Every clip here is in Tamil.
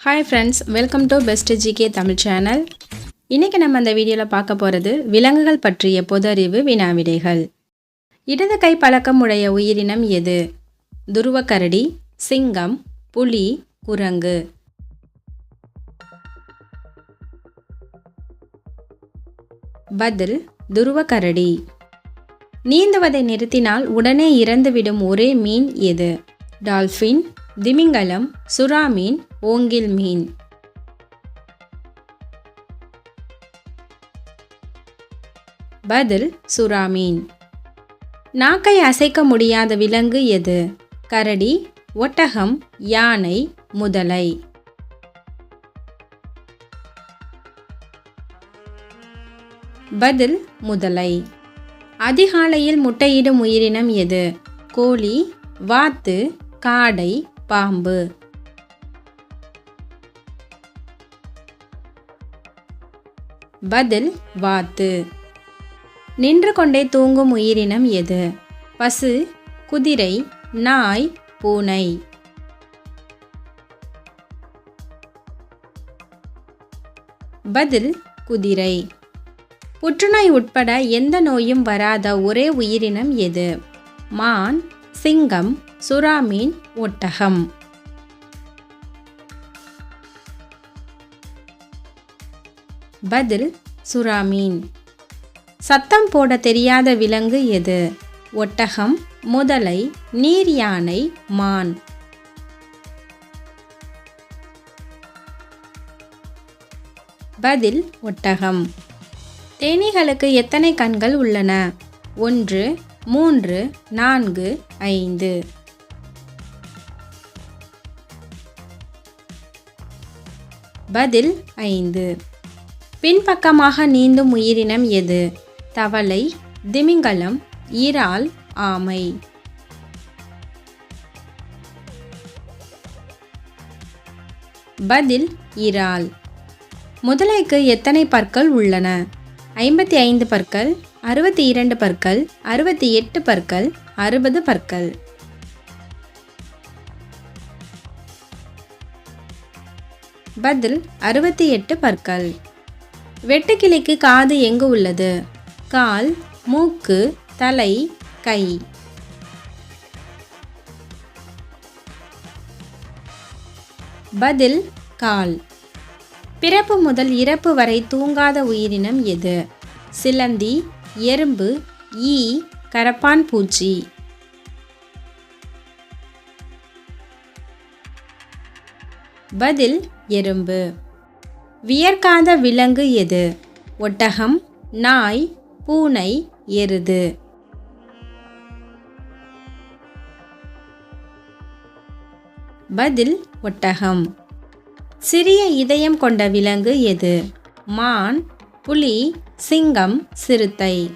Hi friends welcome to best GK Tamil channel இன்றைக்கி நம்ம அந்த வீடியோவில் பார்க்க போகிறது விலங்குகள் பற்றிய பொது அறிவு வினாவிடைகள். இடது கை பழக்கம் உடைய உயிரினம் எது? துருவக்கரடி சிங்கம் புலி குரங்கு. பதில் துருவக்கரடி. நீந்துவதை நிறுத்தினால் உடனே இறந்துவிடும் ஒரே மீன் எது? டால்ஃபின் திமிங்கலம் சுறா மீன் ஓங்கில் மீன். பதில் சுறா மீன். நாக்கை அசைக்க முடியாத விலங்கு எது? கரடி ஒட்டகம் யானை முதலை. பதில் முதலை. அதிகாலையில் முட்டையிடும் உயிரினம் எது? கோழி வாத்து காடை பாம்பு. பதில் வாத்து. நின்று கொண்டே தூங்கும் உயிரினம் எது? பசு குதிரை நாய் பூனை. பதில் குதிரை. புற்றுநோய் உட்பட எந்த நோயும் வராத ஒரே உயிரினம் எது? மான் சிங்கம் சுறாமீன் ஒட்டகம். பதில் சுறாமீன். சத்தம் போட தெரியாத விலங்கு எது? ஒட்டகம் முதலை நீர் யானை மான். பதில் ஒட்டகம். தேனீகளுக்கு எத்தனை கண்கள் உள்ளன? ஒன்று மூன்று நான்கு ஐந்து. பதில் ஐந்து. பின்பக்கமாக நீந்தும் உயிரினம் எது? தவளை திமிங்கலம் இறால் ஆமை. பதில் இறால் முதலைக்கு எத்தனை பற்கள் உள்ளன? ஐம்பத்தி ஐந்து பற்கள் அறுபத்தி இரண்டு பற்கள் அறுபத்தி எட்டு பற்கள் அறுபது பற்கள். பதில் அறுபத்தி எட்டு பற்கள். வெட்டுக்கிளிக்கு காது எங்கு உள்ளது? கால் மூக்கு தலை கை. பதில் கால். பிறப்பு முதல் இறப்பு வரை தூங்காத உயிரினம் எது? சிலந்தி எறும்பு ஈ கரப்பான் பூச்சி. பதில் எறும்பு. வியர்க்காத விலங்கு எது? ஒட்டகம் நாய் பூனை எருது. பதில் ஒட்டகம். சிறிய இதயம் கொண்ட விலங்கு எது? மான் புலி சிங்கம் சிறுத்தை.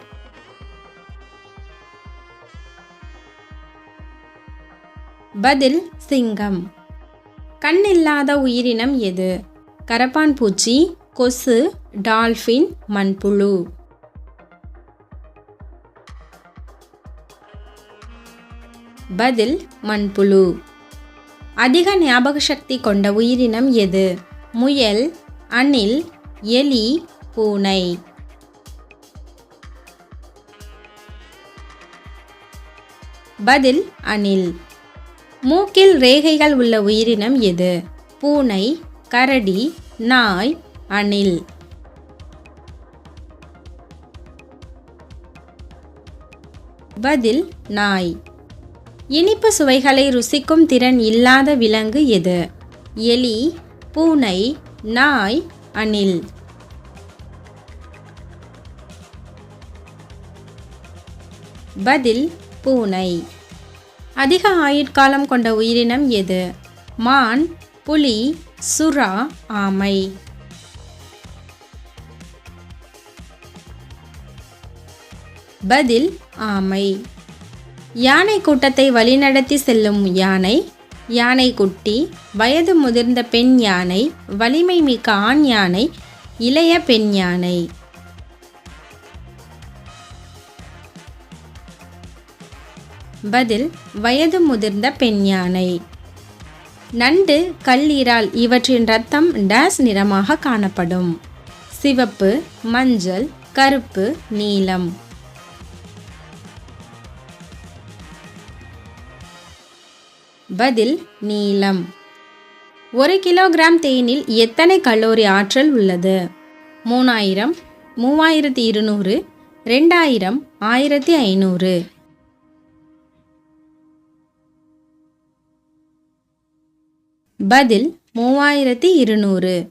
பதில் சிங்கம். கண்ணில்லாத உயிரினம் எது? கரப்பான் பூச்சி கொசு டால்ஃபின் மண்புழு. பதில் மண்புழு. அதிக ஞாபக சக்தி கொண்ட உயிரினம் எது? முயல் அணில் எலி பூனை. பதில் அணில். மூக்கில் ரேகைகள் உள்ள உயிரினம் எது? பூனை கரடி நாய் அணில். பதில் நாய். இனிப்பு சுவைகளை ருசிக்கும் திறன் இல்லாத விலங்கு எது? எலி பூனை நாய் அணில். பதில் பூனை. அதிக ஆயுட்காலம் கொண்ட உயிரினம் எது? மான் புலி சுறா ஆமை. பதில் ஆமை. யானை கூட்டத்தை வழிநடத்தி செல்லும் யானை யானை குட்டி வயது முதிர்ந்த பெண் யானை வலிமை மிக்க ஆண் யானை இளைய பெண் யானை. பதில் வயது முதிர்ந்த பெண் யானை. நண்டு கல்லீரால் இவற்றின் ரத்தம் டேஸ் நிறமாக காணப்படும். சிவப்பு மஞ்சள் கருப்பு நீலம். பதில் நீலம். ஒரு கிலோகிராம் தேனில் எத்தனை கலோரி ஆற்றல் உள்ளது? மூணாயிரம் மூவாயிரத்தி இருநூறு ரெண்டாயிரம் ஆயிரத்தி ஐநூறு. பதில் மூவாயிரத்தி இருநூறு.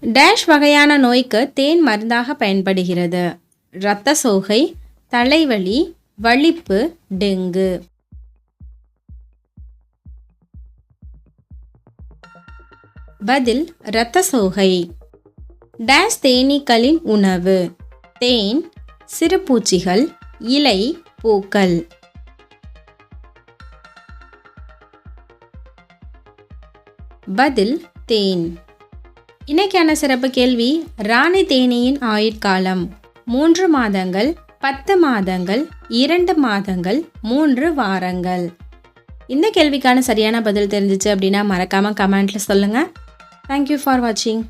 டேஷ் வகையான நோய்க்கு தேன் மருந்தாக பயன்படுகிறது. இரத்த சோகை தலைவலி வலிப்பு டெங்கு. பதில் இரத்த சோகை. டேஷ் தேனீக்களின் உணவு. தேன் சிறுபூச்சிகள் இலை பூக்கள். பதில் தேன். இன்னைக்கான சிறப்பு கேள்வி ராணி தேனியின் ஆயுட்காலம். மூன்று மாதங்கள் பத்து மாதங்கள் இரண்டு மாதங்கள் மூன்று வாரங்கள். இந்த கேள்விக்கான சரியான பதில் தெரிஞ்சிச்சு அப்படின்னா மறக்காமல் கமெண்ட்டில் சொல்லுங்கள் தேங்க்யூ ஃபார் வாட்சிங்